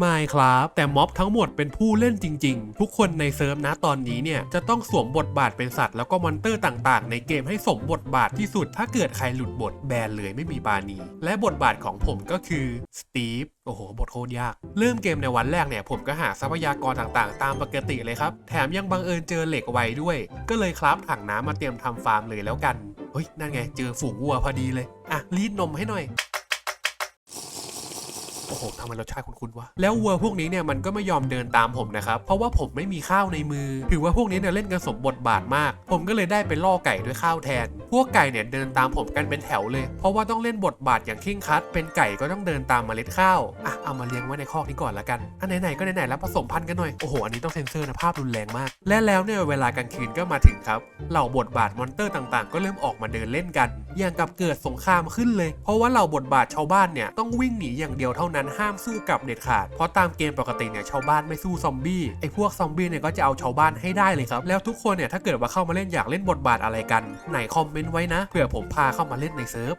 ไม่ครับ แต่ม็อบทั้งหมดเป็นผู้เล่นจริง ๆ ทุกคนในเซิร์ฟนะตอนนี้เนี่ย จะต้องสวมบทบาทเป็นสัตว์แล้วก็มอนเตอร์ต่างๆ ในเกมให้สมบทบาทที่สุด ถ้าเกิดใครหลุดบทแบนเลยไม่มีปาณี และบทบาทของผมก็คือสตีฟโอ้โห บทโคตรยาก เริ่มเกมในวันแรกเนี่ย ผมก็หาทรัพยากรต่างๆ ตามปกติเลยครับ แถมยังบังเอิญเจอเหล็กไวด้วย ก็เลยครับถังน้ำมาเตรียมทำฟาร์มเลยแล้วกัน เฮ้ย นั่นไง เจอฝูงวัวพอดีเลย อะ รีดนมให้หน่อย โอ้โหทำไมรสชาติคุ้นๆวะ แล้ววัวพวกนี้เนี่ยมันก็ไม่ยอมเดินตามผมนะครับ เพราะว่าผมไม่มีข้าวในมือ ถือว่าพวกนี้เนี่ยเล่นกันสมบทบาทมาก ผมก็เลยได้ไปล่อไก่ด้วยข้าวแทน วกไก่เนี่ยเดินตามผมกันเป็นแถวเลย เพราะว่าต้องเล่นบทบาทอย่างเคร่งครัด เป็นไก่ก็ต้องเดินตามเมล็ดข้าวอะเอามาเลี้ยงไว้ในคอกนี้ก่อนละกันอันไหนๆก็ไหนๆแล้วผสมพันธุ์กันหน่อยโอ้โหอันนี้ต้องเซ็นเซอร์นะภาพรุนแรงมาก และแล้วเนี่ยเวลากลางคืนก็มาถึงครับเหล่าบทบาทมอนเตอร์ต่างๆ ก็เริ่มออกมาเดินเล่นกัน อย่างกับเกิดสงครามขึ้นเลย เพราะว่าเหล่าบทบาทชาวบ้านเนี่ยต้องวิ่งหนีอย่างเดียวเท่านั้นห้ามสู้กับเด็ดขาดเพราะตามเกมปกติเนี่ยชาวบ้านไม่สู้ซอมบี้ไอ้พวกซอมบี้เนี่ยก็จะเอาชาวบ้านให้ได้เลยครับแล้วทุกคนเนี่ยถ้าเกิดว่าเข้ามาเล่นอยากเล่นบทบาทอะไรกันไหนคอมเมนต์ไว้นะเพื่อผมพาเข้ามาเล่นในเซิร์ฟ